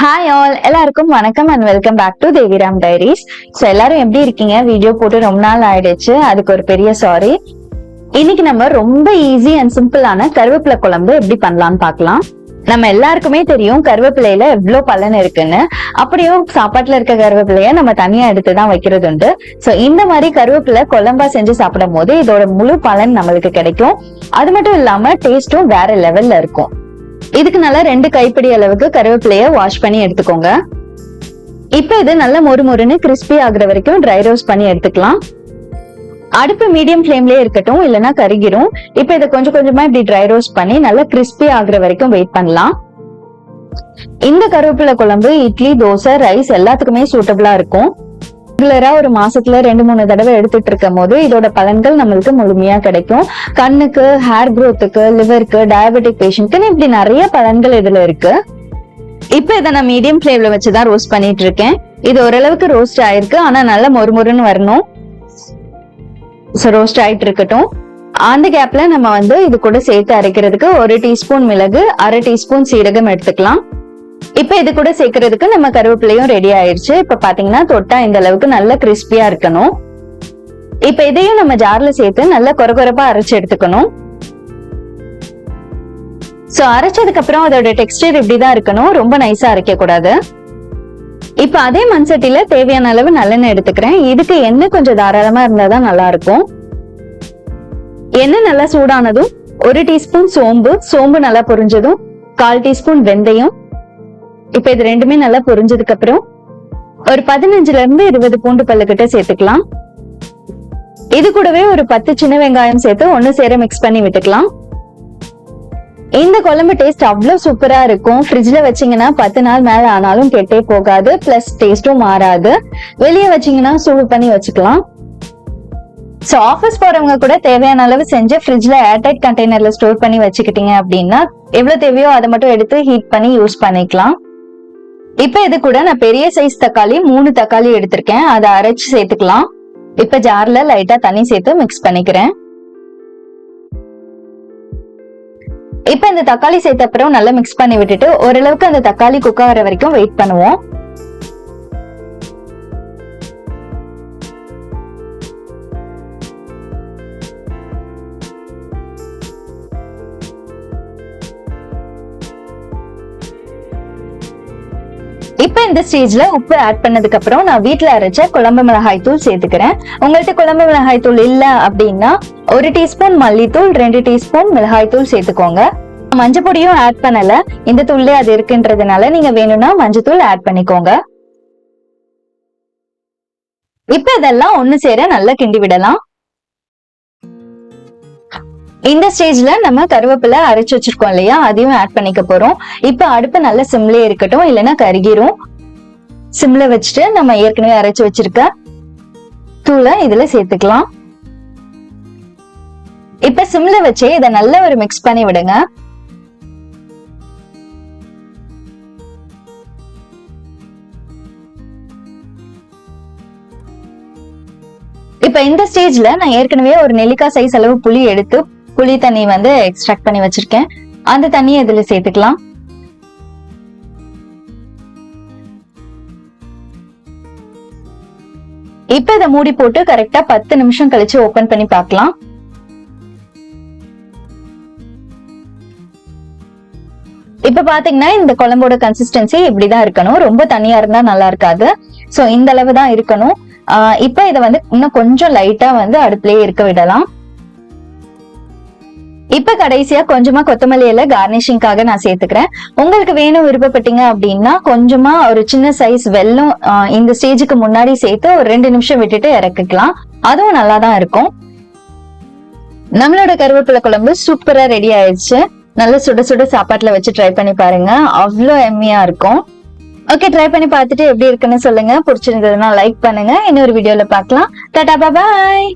Hi all எல்லாருக்கும் வணக்கம் and welcome back to Deviram diaries so எல்லாரும் எப்படி இருக்கீங்க? வீடியோ போட்டு ரொம்ப நாள் ஆயிடுச்சு. அதுக்கு ஒரு பெரிய சாரி இன்னைக்கு நம்ம ரொம்ப ஈஸி அண்ட் சிம்பிளான கருவேப்பிலை குழம்பு எப்படி பண்ணலாம்னு பார்க்கலாம். நம்ம எல்லாருக்குமே தெரியும் கருவேப்பிலையில எவ்வளவு பலன் இருக்குன்னு. அப்படியும் சாப்பாட்டுல இருக்க கருவேப்பிலைய நம்ம தனியா எடுத்து தான் வைக்கிறது உண்டு. சோ இந்த மாதிரி கருவேப்பிலை குழம்பா செஞ்சு சாப்பிடும் போது இதோட முழு பலன் நம்மளுக்கு கிடைக்கும். அது மட்டும் இல்லாம டேஸ்டும் வேற லெவல்ல இருக்கும். இதுக்கு நல்லா ரெண்டு கைப்பிடி அளவுக்கு கருவேப்பிலைய வாஷ் பண்ணி எடுத்துக்கோங்க. இப்ப இது நல்ல மொறு மொறுன்னு கிறிஸ்பி ஆகுற வரைக்கும் ட்ரை ரோஸ்ட் பண்ணி எடுத்துக்கலாம். அடுப்பு மீடியம் ஃப்ளேம்லயே இருக்கட்டும் இல்லைன்னா கருகிரும். இப்ப இதை கொஞ்சம் கொஞ்சமா இப்படி ட்ரை ரோஸ்ட் பண்ணி நல்லா கிறிஸ்பி ஆகுற வரைக்கும் வெயிட் பண்ணலாம். இந்த கருவேப்பிலை குழம்பு இட்லி தோசை ரைஸ் எல்லாத்துக்குமே சூட்டபிளா இருக்கும். ரெகுலரா ஒரு மாசத்துல ரெண்டு மூணு தடவை எடுத்துட்டு இருக்கும் போது இதோட பலன்கள் நம்மளுக்கு முழுமையா கிடைக்கும். கண்ணுக்கு ஹேர் க்ரோத்துக்கு லிவருக்கு டயபெட்டிக் பேஷண்ட்க்கு இப்படி நிறைய பலன்கள் இதுல இருக்கு. இப்ப இதை நான் மீடியம் ஃப்ளேம்ல வச்சுதான் ரோஸ்ட் பண்ணிட்டு இருக்கேன் இது ஓரளவுக்கு ரோஸ்ட் ஆயிருக்கு. ஆனா நல்லா மொறுமொறுன்னு வரணும். ஸோ ரோஸ்ட் ஆயிட்டு இருக்கட்டும் அந்த கேப்ல நம்ம வந்து இது கூட சேர்த்து அரைக்கிறதுக்கு ஒரு டீஸ்பூன் மிளகு அரை டீஸ்பூன் சீரகம் எடுத்துக்கலாம். இப்ப இது கூட சேர்க்கறதுக்கு நம்ம கருவேப்பிலையும் ரெடி ஆயிடுச்சு இப்ப பாத்தீங்கன்னா தொட்டா இந்த அளவுக்கு நல்ல கிறிஸ்பியா இருக்கணும். இப்ப இதையும் நம்ம ஜார்ல சேர்த்து நல்லா கொரகொரப்பா அரைச்சு எடுத்துக்கணும். சோ அரைச்சதுக்கு அப்புறம் அதோட டெக்ஸ்டர் இப்படிதான் இருக்கணும். ரொம்ப நைஸா அரைக்க கூடாது இப்ப அதே மண் சட்டியில தேவையான அளவு நல்லெண்ணெய் எடுத்துக்கிறேன். இதுக்கு எண்ணெய் கொஞ்சம் தாராளமா இருந்தாதான் நல்லா இருக்கும் எண்ணெய் நல்லா சூடானதும் ஒரு டீஸ்பூன் சோம்பு சோம்பு நல்லா பொரிஞ்சதும் கால் டீஸ்பூன் வெந்தயம் இப்ப இது ரெண்டுமே நல்லா பொரிஞ்சதுக்கு அப்புறம் ஒரு பதினஞ்சுல இருந்து இருபது பூண்டு பல்லு கிட்ட சேர்த்துக்கலாம். இது கூடவே ஒரு பத்து சின்ன வெங்காயம் சேர்த்து ஒன்னு சேர மிக்ஸ் பண்ணி விட்டுக்கலாம். இந்த குழம்பு டேஸ்ட் அவ்வளவு சூப்பரா இருக்கும். ஃப்ரிட்ஜ்ல வச்சீங்கன்னா பத்து நாள் மேல ஆனாலும் கெட்டே போகாது. பிளஸ் டேஸ்டும் மாறாது. வெளியே வச்சீங்கன்னா சூடு பண்ணி வச்சுக்கலாம். சோ ஆஃபீஸ் போறவங்க கூட தேவையான அளவு செஞ்சு ஃப்ரிட்ஜ்ல ஏர்டைட் கண்டெய்னர்ல ஸ்டோர் பண்ணி வச்சுக்கிட்டீங்க அப்படின்னா எவ்வளவு தேவையோ அதை மட்டும் எடுத்து ஹீட் பண்ணி யூஸ் பண்ணிக்கலாம். இப்ப இது கூட நான் பெரிய சைஸ் தக்காளி மூணு தக்காளி எடுத்திருக்கேன். அதை அரைச்சு சேர்த்துக்கலாம். இப்ப ஜார்ல லைட்டா தண்ணி சேர்த்து மிக்ஸ் பண்ணிக்கிறேன். இப்ப இந்த தக்காளி சேர்த்த அப்புறம் நல்லா மிக்ஸ் பண்ணி விட்டுட்டு ஓரளவுக்கு அந்த தக்காளி குக் ஆகிற வரைக்கும் வெயிட் பண்ணுவோம். இப்போ இந்த ஸ்டேஜ்ல உப்பு ஆட் பண்ணதுக்கு அப்புறம் நான் வீட்டுல அரைச்ச குழம்பு மிளகாய் தூள் சேர்த்துக்கிறேன். உங்கள்கிட்ட குழம்பு மிளகாய் தூள் இல்ல அப்படின்னா ஒரு டீஸ்பூன் மல்லித்தூள் ரெண்டு டீஸ்பூன் மிளகாய் தூள் சேர்த்துக்கோங்க. மஞ்சள் பொடியும் ஆட் பண்ணல. இந்த தூள்லயே அது இருக்குன்றதுனால நீங்க வேணும்னா மஞ்சள் தூள் ஆட் பண்ணிக்கோங்க. இப்ப இதெல்லாம் ஒண்ணு சேர நல்லா கிண்டி விடலாம். இந்த ஸ்டேஜ்ல நம்ம கருவேப்பிலை அரைச்சு வச்சிருக்கோம் இல்லையா? அதையும் ஆட் பண்ணிக்க போறோம். இப்ப அடுப்பு நல்ல சிம்லயே இருக்கட்டும் இல்லைன்னா கருகிரும். சிம்ல வச்சுட்டு நம்ம ஏற்கனவே அரைச்சு வச்சிருக்க தூளை இதுல சேர்த்துக்கலாம். இப்ப சிம்ல வச்சே இதை நல்ல ஒரு மிக்ஸ் பண்ணி விடுங்க. இப்ப இந்த ஸ்டேஜ்ல நான் ஏற்கனவே ஒரு நெல்லிக்காய் சைஸ் அளவு புளி எடுத்து புளி தண்ணி வந்து எக்ஸ்ட்ராக்ட் பண்ணி வச்சிருக்கேன். அந்த தண்ணியை இதுல சேர்த்துக்கலாம். இப்ப இதை மூடி போட்டு கரெக்டா பத்து நிமிஷம் கழிச்சு ஓபன் பண்ணி பார்க்கலாம். இப்ப பாத்தீங்கன்னா இந்த குழம்போட கன்சிஸ்டன்சி இப்படிதான் இருக்கணும். ரொம்ப தனியா இருந்தா நல்லா இருக்காது. சோ இந்த அளவு தான் இருக்கணும் இப்ப இதை வந்து இன்னும் கொஞ்சம் லைட்டா வந்து அடுப்புலயே இருக்க விடலாம். இப்ப கடைசியா கொஞ்சமா கொத்தமல்லி இலை கார்னிஷிங்காக நான் சேர்த்துக்கிறேன். உங்களுக்கு வேணும் விருப்பப்பட்டீங்க அப்படின்னா கொஞ்சமா ஒரு சின்ன சைஸ் வெல்லம் இந்த ஸ்டேஜுக்கு முன்னாடி சேர்த்து ஒரு ரெண்டு நிமிஷம் விட்டுட்டு இறக்கிக்கலாம். அதுவும் நல்லா தான் இருக்கும். நம்மளோட கருவேப்பிலை குழம்பு சூப்பரா ரெடி ஆயிடுச்சு. நல்ல சுட சுட சாப்பாட்டுல வச்சு ட்ரை பண்ணி பாருங்க. அவ்வளோ எம்மியா இருக்கும். ஓகே ட்ரை பண்ணி பார்த்துட்டு எப்படி இருக்குன்னு சொல்லுங்க. பிடிச்சிருந்ததுன்னா லைக் பண்ணுங்க. இன்னொரு வீடியோல பார்க்கலாம். டாடா பாய்